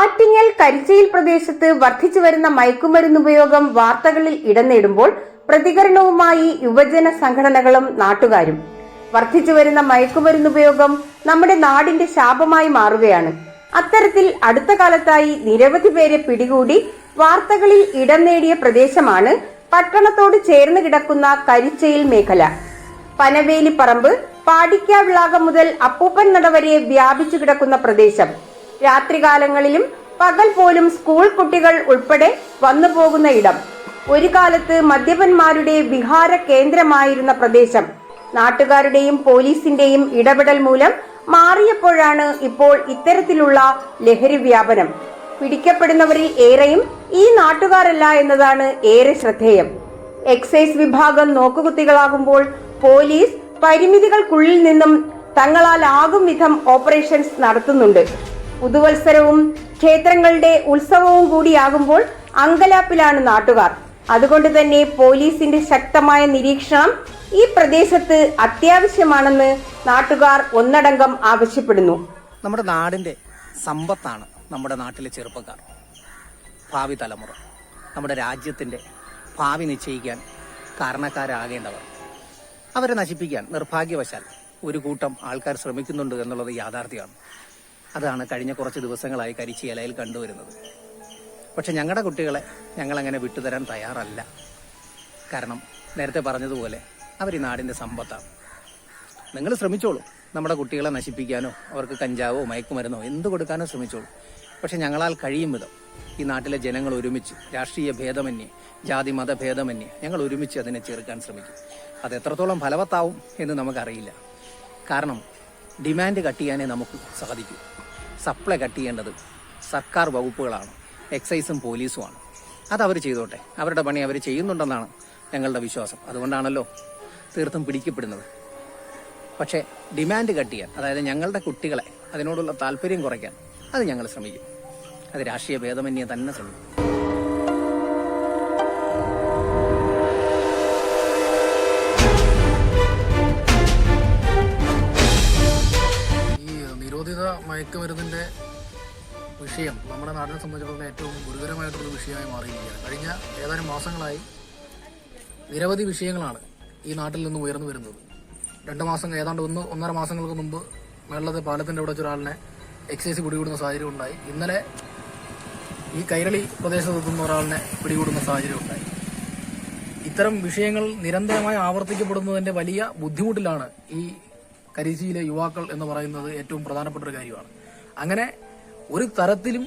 ആറ്റിങ്ങൽ കരിച്ചയിൽ പ്രദേശത്ത് വർദ്ധിച്ചു വരുന്ന മയക്കുമരുന്നുപയോഗം വാർത്തകളിൽ ഇടനേടുമ്പോൾ പ്രതികരണവുമായി യുവജന സംഘടനകളും നാട്ടുകാരും. വർദ്ധിച്ചു വരുന്ന മയക്കുമരുന്നുപയോഗം നമ്മുടെ നാടിന്റെ ശാപമായി മാറുകയാണ്. അത്തരത്തിൽ അടുത്ത കാലത്തായി നിരവധി പേരെ പിടികൂടി വാർത്തകളിൽ ഇടം നേടിയ പ്രദേശമാണ് പട്ടണത്തോട് ചേർന്ന് കിടക്കുന്ന കരിച്ചയിൽ മേഖല. പനവേലിപ്പറമ്പ് പാടിക്കാവിളാകം മുതൽ അപ്പൂപ്പൻ നട വരെ വ്യാപിച്ചു കിടക്കുന്ന പ്രദേശം. രാത്രികാലങ്ങളിലും പകൽ പോലും സ്കൂൾ കുട്ടികൾ ഉൾപ്പെടെ വന്നു പോകുന്ന ഇടം. ഒരു കാലത്ത് മദ്യപന്മാരുടെ വിഹാര കേന്ദ്രമായിരുന്ന പ്രദേശം. നാട്ടുകാരുടെയും പോലീസിന്റെയും ഇടപെടൽ മൂലം മാറിയപ്പോഴാണ് ഇപ്പോൾ ഇത്തരത്തിലുള്ള ലഹരി വ്യാപനം. പിടിക്കപ്പെടുന്നവരിൽ ഏറെയും ഈ നാട്ടുകാരല്ല എന്നതാണ് ഏറെ ശ്രദ്ധേയം. എക്സൈസ് വിഭാഗം നോക്കുകുത്തികളാകുമ്പോൾ പോലീസ് പരിമിതികൾക്കുള്ളിൽ നിന്നും തങ്ങളാൽ ആകും വിധം ഓപ്പറേഷൻസ് നടത്തുന്നുണ്ട്. പുതുവത്സരവും ക്ഷേത്രങ്ങളുടെ ഉത്സവവും കൂടിയാകുമ്പോൾ അങ്കലാപ്പിലാണ് നാട്ടുകാർ. അതുകൊണ്ട് തന്നെ പോലീസിന്റെ ശക്തമായ നിരീക്ഷണം ഈ പ്രദേശത്ത് അത്യാവശ്യമാണെന്ന് നാട്ടുകാർ ഒന്നടങ്കം ആവശ്യപ്പെടുന്നു. നമ്മുടെ നാടിന്റെ സമ്പത്താണ് നമ്മുടെ നാട്ടിലെ ചെറുപ്പക്കാർ. ഭാവി തലമുറ. നമ്മുടെ രാജ്യത്തിന്റെ ഭാവി നിശ്ചയിക്കാൻ കാരണക്കാരാകേണ്ടവർ. അവരെ നശിപ്പിക്കാൻ നിർഭാഗ്യവശാൽ ഒരു കൂട്ടം ആൾക്കാർ ശ്രമിക്കുന്നുണ്ട് എന്നുള്ളത് യാഥാർത്ഥ്യമാണ്. അതാണ് കഴിഞ്ഞ കുറച്ച് ദിവസങ്ങളായി കരിച്ചിയലയിൽ കണ്ടുവരുന്നത്. പക്ഷെ ഞങ്ങളുടെ കുട്ടികളെ ഞങ്ങളങ്ങനെ വിട്ടുതരാൻ തയ്യാറല്ല. കാരണം നേരത്തെ പറഞ്ഞതുപോലെ അവർ ഈ നാടിന്റെ സമ്പത്താണ്. നിങ്ങൾ ശ്രമിച്ചോളൂ. നമ്മുടെ കുട്ടികളെ നശിപ്പിക്കാനോ അവർക്ക് കഞ്ചാവോ മയക്കുമരുന്നോ എന്ത് കൊടുക്കാനോ ശ്രമിച്ചോളൂ. പക്ഷെ ഞങ്ങളാൽ കഴിയും വിധം ഈ നാട്ടിലെ ജനങ്ങൾ ഒരുമിച്ച് രാഷ്ട്രീയ ഭേദമന്യേ ജാതി മത ഭേദമന്യേ ഞങ്ങൾ ഒരുമിച്ച് അതിനെ ചെറുക്കാൻ ശ്രമിക്കും. അത് എത്രത്തോളം ഫലവത്താവും എന്ന് നമുക്കറിയില്ല. കാരണം ഡിമാൻഡ് കട്ട് ചെയ്യാനേ നമുക്ക് സാധിക്കൂ. സപ്ലൈ കട്ട് ചെയ്യേണ്ടത് സർക്കാർ വകുപ്പുകളാണ്. എക്സൈസും പോലീസുമാണ് അത് അവർ ചെയ്തോട്ടെ. അവരുടെ പണി അവർ ചെയ്യുന്നുണ്ടെന്നാണ് ഞങ്ങളുടെ വിശ്വാസം. അതുകൊണ്ടാണല്ലോ തീർത്തും പിടിക്കപ്പെടുന്നത്. പക്ഷേ ഡിമാൻഡ് കട്ട് ചെയ്യാൻ അതായത് ഞങ്ങളുടെ കുട്ടികളെ അതിനോടുള്ള താല്പര്യം കുറയ്ക്കാൻ അത് ഞങ്ങൾ ശ്രമിക്കും. അത് രാഷ്ട്രീയ ഭേദമന്യേ തന്നെ ശ്രമിക്കും. നിരോധിത മയക്കുമരുന്നിന്റെ വിഷയം നമ്മുടെ നാടിനെ സംബന്ധിച്ചിടത്തോളം ഏറ്റവും ഗുരുതരമായിട്ടുള്ള വിഷയമായി മാറിയിരിക്കുകയാണ്. കഴിഞ്ഞ ഏതാനും മാസങ്ങളായി നിരവധി വിഷയങ്ങളാണ് ഈ നാട്ടിൽ നിന്ന് ഉയർന്നു വരുന്നത്. രണ്ട് മാസം ഏതാണ്ട് ഒന്ന് ഒന്നര മാസങ്ങൾക്ക് മുമ്പ് വെള്ളത്തെ പാലത്തിന്റെ അവിടെ ഒരാളിനെ എക്സൈസ് പിടികൂടുന്ന സാഹചര്യം ഉണ്ടായി. ഇന്നലെ ഈ കൈരളി പ്രദേശത്തെത്തുന്ന ഒരാളിനെ പിടികൂടുന്ന സാഹചര്യം ഉണ്ടായി. ഇത്തരം വിഷയങ്ങൾ നിരന്തരമായി ആവർത്തിക്കപ്പെടുന്നതിന്റെ വലിയ ബുദ്ധിമുട്ടിലാണ് ഈ കരിച്ചിയിലെ യുവാക്കൾ എന്ന് പറയുന്നത് ഏറ്റവും പ്രധാനപ്പെട്ട ഒരു കാര്യമാണ്. അങ്ങനെ ഒരു തരത്തിലും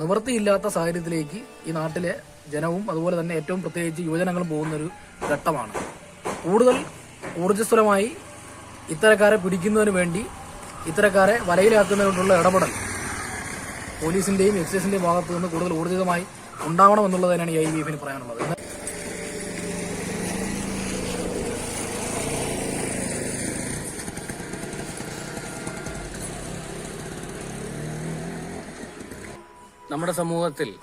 നിവൃത്തിയില്ലാത്ത സാഹചര്യത്തിലേക്ക് ഈ നാട്ടിലെ ജനവും അതുപോലെ തന്നെ ഏറ്റവും പ്രത്യേകിച്ച് യുവജനങ്ങളും പോകുന്ന ഒരു ഘട്ടമാണ്. കൂടുതൽ ഊർജസ്വലമായി ഇത്തരക്കാരെ പിടിക്കുന്നതിന് വേണ്ടി ഇത്തരക്കാരെ വലയിലാക്കുന്നതിനുള്ള ഇടപെടൽ പോലീസിന്റെയും എക്സൈസിന്റെയും ഭാഗത്തു നിന്ന് കൂടുതൽ ഊർജിതമായി ഉണ്ടാവണം എന്നുള്ളത് തന്നെയാണ് ഐ ബി എഫിന് പറയാനുള്ളത്. നമ്മുടെ സമൂഹത്തിൽ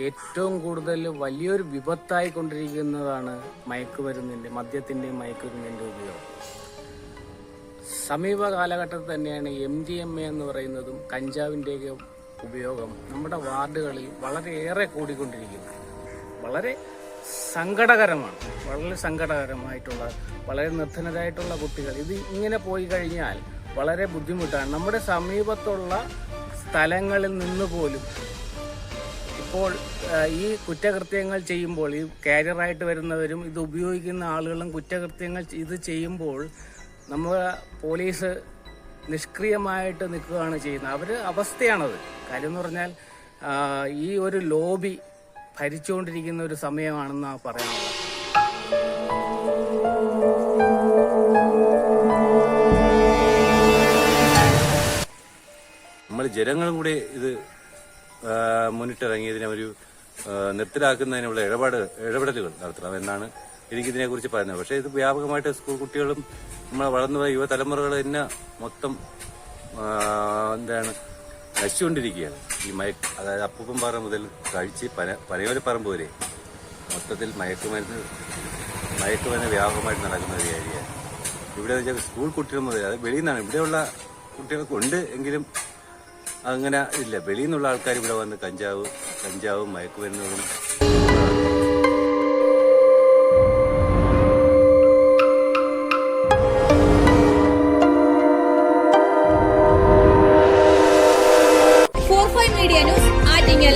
ഏറ്റവും കൂടുതൽ വലിയൊരു വിപത്തായി കൊണ്ടിരിക്കുന്നതാണ് മയക്കുമരുന്നിന്റെ മദ്യത്തിന്റെ മയക്കുമരുന്നിന്റെ ഉപയോഗം. സമീപ കാലഘട്ടത്തിൽ തന്നെയാണ് എം ഡി എം എ എന്ന് പറയുന്നതും കഞ്ചാവിന്റെയൊക്കെ ഉപയോഗം നമ്മുടെ വാർഡുകളിൽ വളരെയേറെ കൂടിക്കൊണ്ടിരിക്കുന്നു. വളരെ സങ്കടകരമാണ്. വളരെ സങ്കടകരമായിട്ടുള്ള വളരെ നിർധനരായിട്ടുള്ള കുട്ടികൾ. ഇത് ഇങ്ങനെ പോയി കഴിഞ്ഞാൽ വളരെ ബുദ്ധിമുട്ടാണ്. നമ്മുടെ സമീപത്തുള്ള സ്ഥലങ്ങളിൽ നിന്ന് പോലും ഇപ്പോൾ ഈ കുറ്റകൃത്യങ്ങൾ ചെയ്യുമ്പോൾ ഈ കാരിയറായിട്ട് വരുന്നവരും ഇത് ഉപയോഗിക്കുന്ന ആളുകളും കുറ്റകൃത്യങ്ങൾ ഇത് ചെയ്യുമ്പോൾ നമ്മൾ പോലീസ് നിഷ്ക്രിയമായിട്ട് നിൽക്കുകയാണ് ചെയ്യുന്നത്. അവർ അവസ്ഥയാണത്. കാര്യം എന്ന് പറഞ്ഞാൽ ഈ ഒരു ലോബി ഭരിച്ചുകൊണ്ടിരിക്കുന്ന ഒരു സമയമാണെന്നാണ് പറയുന്നത് നമ്മൾ ജനങ്ങളും കൂടി ഇത് മുന്നിട്ടിറങ്ങിയതിനെ ഒരു നിർത്തലാക്കുന്നതിനുള്ള ഇടപാട് ഇടപെടലുകൾ നടത്തണം. എന്നാണ് എനിക്കിതിനെ കുറിച്ച് പറയുന്നത്. പക്ഷേ ഇത് വ്യാപകമായിട്ട് സ്കൂൾ കുട്ടികളും നമ്മളെ വളർന്നു യുവതലമുറകൾ തന്നെ മൊത്തം എന്താണ് നശിച്ചുകൊണ്ടിരിക്കുകയാണ്. ഈ മയക്ക് അതായത് അപ്പൂപ്പൻ പാറ മുതൽ കഴിച്ച് പന പനയോലപ്പറമ്പ് വരെ മൊത്തത്തിൽ മയക്കുമരുന്ന് മയക്കുമരുന്ന് വ്യാപകമായിട്ട് നടക്കുന്ന ഒരു കാര്യമാണ് ഇവിടെ വെച്ചാൽ സ്കൂൾ കുട്ടികൾ മുതൽ അത് വെളിയിൽ നിന്നാണ്. ഇവിടെയുള്ള കുട്ടികൾക്കുണ്ട് എങ്കിലും അങ്ങനെ ഇല്ല. വെളിയിൽ നിന്നുള്ള ആൾക്കാർ ഇവിടെ വന്ന് കഞ്ചാവ് കഞ്ചാവും മയക്കുമരുന്നുകളും. Media news Attingal.